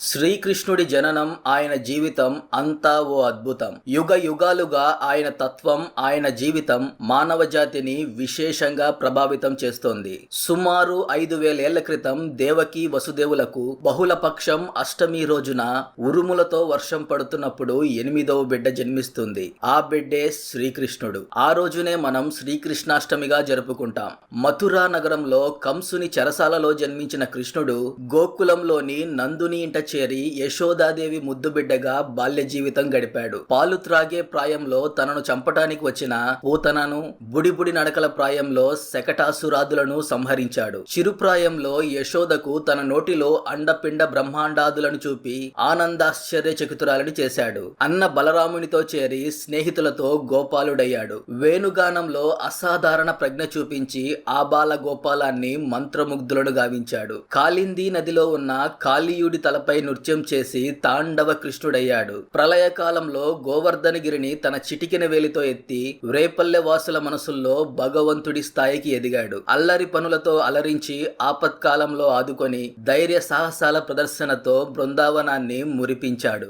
శ్రీకృష్ణుడి జననం ఆయన జీవితం అంతా ఓ అద్భుతం. యుగ యుగాలుగా ఆయన తత్వం ఆయన జీవితం మానవ జాతిని విశేషంగా ప్రభావితం చేస్తోంది. సుమారు ఐదు వేలేళ్ళ క్రితం దేవకి వసుదేవులకు బహుళ పక్షం అష్టమి రోజున ఉరుములతో వర్షం పడుతున్నప్పుడు ఎనిమిదవ బిడ్డ జన్మిస్తుంది. ఆ బిడ్డే శ్రీకృష్ణుడు. ఆ రోజునే మనం శ్రీకృష్ణాష్టమిగా జరుపుకుంటాం. మథురా నగరంలో కంసుని చెరసాలలో జన్మించిన కృష్ణుడు గోకులంలోని నందుని ఇంట చేరి యశోదాదేవి ముద్దుబిడ్డగా బాల్య జీవితం గడిపాడు. పాలు త్రాగే ప్రాయంలో తనను చంపటానికి వచ్చిన పూతనను బుడిబుడి నడకల ప్రాయంలో శకటాసురాదులను సంహరించాడు. చిరుప్రాయంలో యశోదకు తన నోటిలో అండపిండ బ్రహ్మాండాదులను చూపి ఆనందాశ్చర్య చకితురాలని చేశాడు. అన్న బలరామునితో చేరి స్నేహితులతో గోపాలుడయ్యాడు. వేణుగానంలో అసాధారణ ప్రజ్ఞ చూపించి ఆ బాల గోపాలాన్ని మంత్రముగ్ధులను గావించాడు. కాళింది నదిలో ఉన్న కాళీయుడి తలపై నృత్యం చేసి తాండవ కృష్ణుడయ్యాడు. ప్రళయకాలంలో గోవర్ధనగిరిని తన చిటికిన వేలితో ఎత్తి వ్రేపల్లె వాసుల మనసుల్లో భగవంతుడి స్థాయికి ఎదిగాడు. అల్లరి పనులతో అలరించి ఆపత్కాలంలో ఆదుకొని ధైర్య సాహసాల ప్రదర్శనతో బృందావనాన్ని మురిపించాడు.